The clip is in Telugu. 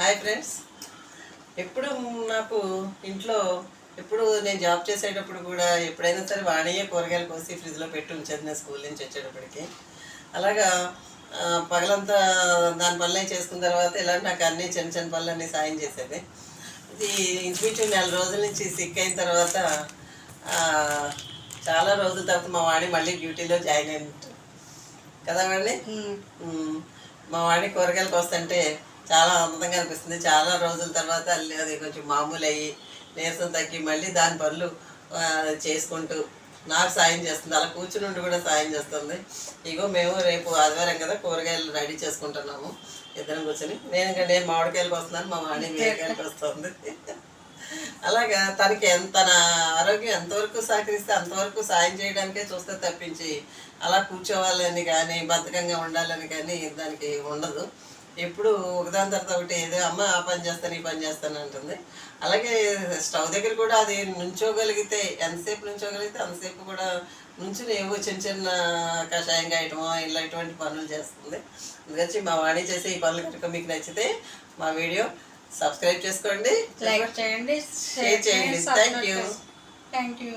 Hi friends. ఎప్పుడు నాకు ఇంట్లో ఎప్పుడు నేను జాబ్ చేసేటప్పుడు కూడా ఎప్పుడైనా సరే వాణియే కూరగాయలు కోసి ఫ్రిడ్జ్లో పెట్టి ఉంచేది నేను స్కూల్ నుంచి వచ్చేటప్పటికి. అలాగా పగలంతా దాని పనులే చేసుకున్న తర్వాత ఇలా నాకు అన్ని చిన్న చిన్న పనులన్నీ సాయం చేసేది. ఇది ఇంచుమించు నెల రోజుల నుంచి సిక్ అయిన తర్వాత చాలా రోజుల తర్వాత మా వాణి మళ్ళీ డ్యూటీలో జాయిన్ అయినట్టు. కదా మ్మ్. మా వాడిని కూరగాయలకు వస్తుంటే చాలా ఆనందంగా అనిపిస్తుంది. చాలా రోజుల తర్వాత అల్లి అది కొంచెం మామూలు అయ్యి నీరసం తగ్గి మళ్ళీ దాని పనులు చేసుకుంటూ నాకు సాయం చేస్తుంది. అలా కూర్చుని ఉండి కూడా సాయం చేస్తుంది. ఇగో మేము రేపు ఆదివారం కదా కూరగాయలు రెడీ చేసుకుంటున్నాము. ఇద్దరం కూర్చొని. నేను ఇంకా నేను మామిడికాయలకు వస్తున్నాను మా వాడి బీరకాయలకు వస్తుంది. అలాగా తనకి ఎంత తన ఆరోగ్యం ఎంతవరకు సహకరిస్తే అంతవరకు సాయం చేయడానికే చూస్తే తప్పించి అలా కూర్చోవాలని కానీ బద్ధకంగా ఉండాలని కానీ దానికి ఉండదు. ఎప్పుడు ఒకదాని తర్వాత ఒకటి ఏదో అమ్మ ఆ పని చేస్తాను ఈ పని చేస్తాను అంటుంది. అలాగే స్టవ్ దగ్గర కూడా అది నుంచోగలిగితే ఎంతసేపు నుంచోగలిగితే అంతసేపు కూడా నుంచుని ఏవో చిన్న చిన్న కషాయం కాయటమో ఇలా ఇటువంటి పనులు చేస్తుంది. అందుకని మా వాణి చేసే ఈ పనులు కనుక మీకు నచ్చితే మా వీడియో సబ్స్క్రైబ్ చేసుకోండి. లైక్ చేయండి షేర్ చేయండి థ్యాంక్ యూ థ్యాంక్ యూ